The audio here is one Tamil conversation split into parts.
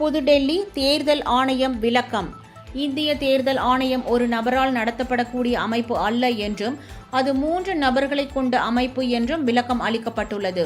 புதுடெல்லி தேர்தல் ஆணையம் விளக்கம். இந்திய தேர்தல் ஆணையம் ஒரு நபரால் நடத்தப்படக்கூடிய அமைப்பு அல்ல என்றும் அது மூன்று நபர்களை கொண்ட அமைப்பு என்றும் விளக்கம் அளிக்கப்பட்டுள்ளது.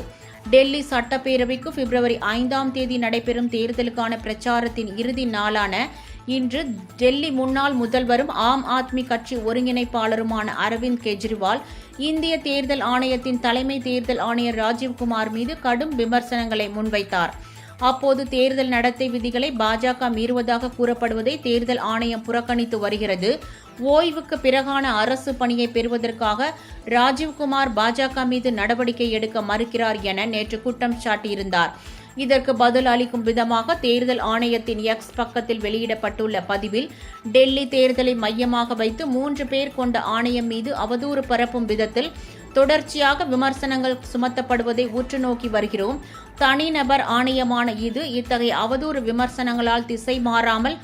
டெல்லி சட்டப்பேரவைக்கு பிப்ரவரி ஐந்தாம் தேதி நடைபெறும் தேர்தலுக்கான பிரச்சாரத்தின் இறுதி நாளான இன்று டெல்லி முன்னாள் முதல்வரும் ஆம் ஆத்மி கட்சி ஒருங்கிணைப்பாளருமான அரவிந்த் கெஜ்ரிவால் இந்திய தேர்தல் ஆணையத்தின் தலைமை தேர்தல் ஆணையர் ராஜீவ்குமார் மீது கடும் விமர்சனங்களை முன்வைத்தார். அப்போது தேர்தல் நடத்தை விதிகளை பாஜக மீறுவதாக கூறப்படுவதை தேர்தல் ஆணையம் புறக்கணித்து வருகிறது. ஓய்வுக்கு பிறகான அரசு பணியை பெறுவதற்காக ராஜீவ்குமார் பாஜக மீது நடவடிக்கை எடுக்க மறுக்கிறார் என நேற்று குற்றம் சாட்டியிருந்தார். இதற்கு பதில் அளிக்கும் விதமாக தேர்தல் ஆணையத்தின் எக்ஸ் பக்கத்தில் வெளியிடப்பட்டுள்ள பதிவில் டெல்லி தேர்தலை மையமாக வைத்து மூன்று பேர் கொண்ட ஆணையம் மீது அவதூறு பரப்பும் விதத்தில் தொடர்ச்சியாக விமர்சனங்கள் சுமத்தப்படுவதை உற்று நோக்கி வருகிறோம். தனிநபர் ஆணையமான இது இத்தகைய அவதூறு விமர்சனங்களால் திசை மாறாமல்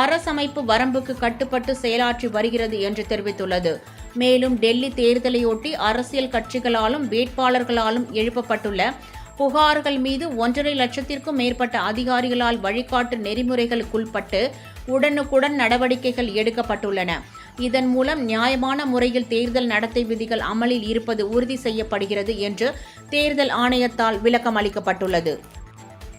அரசமைப்பு வரம்புக்கு கட்டுப்பட்டு செயலாற்றி வருகிறது என்று தெரிவித்துள்ளது. மேலும் டெல்லி தேர்தலையொட்டி அரசியல் கட்சிகளாலும் வேட்பாளர்களாலும் எழுப்பப்பட்டுள்ள புகார்கள் மீது ஒன்றரை லட்சத்திற்கும் மேற்பட்ட அதிகாரிகளால் வழிகாட்டு நெறிமுறைகளுக்குள்பட்டு உடனுக்குடன் நடவடிக்கைகள் எடுக்கப்பட்டுள்ளன. இதன் மூலம் நியாயமான முறையில் தேர்தல் நடத்தை விதிகள் அமலில் இருப்பது உறுதி செய்யப்படுகிறது என்று தேர்தல் ஆணையத்தால் விளக்கம் அளிக்கப்பட்டுள்ளது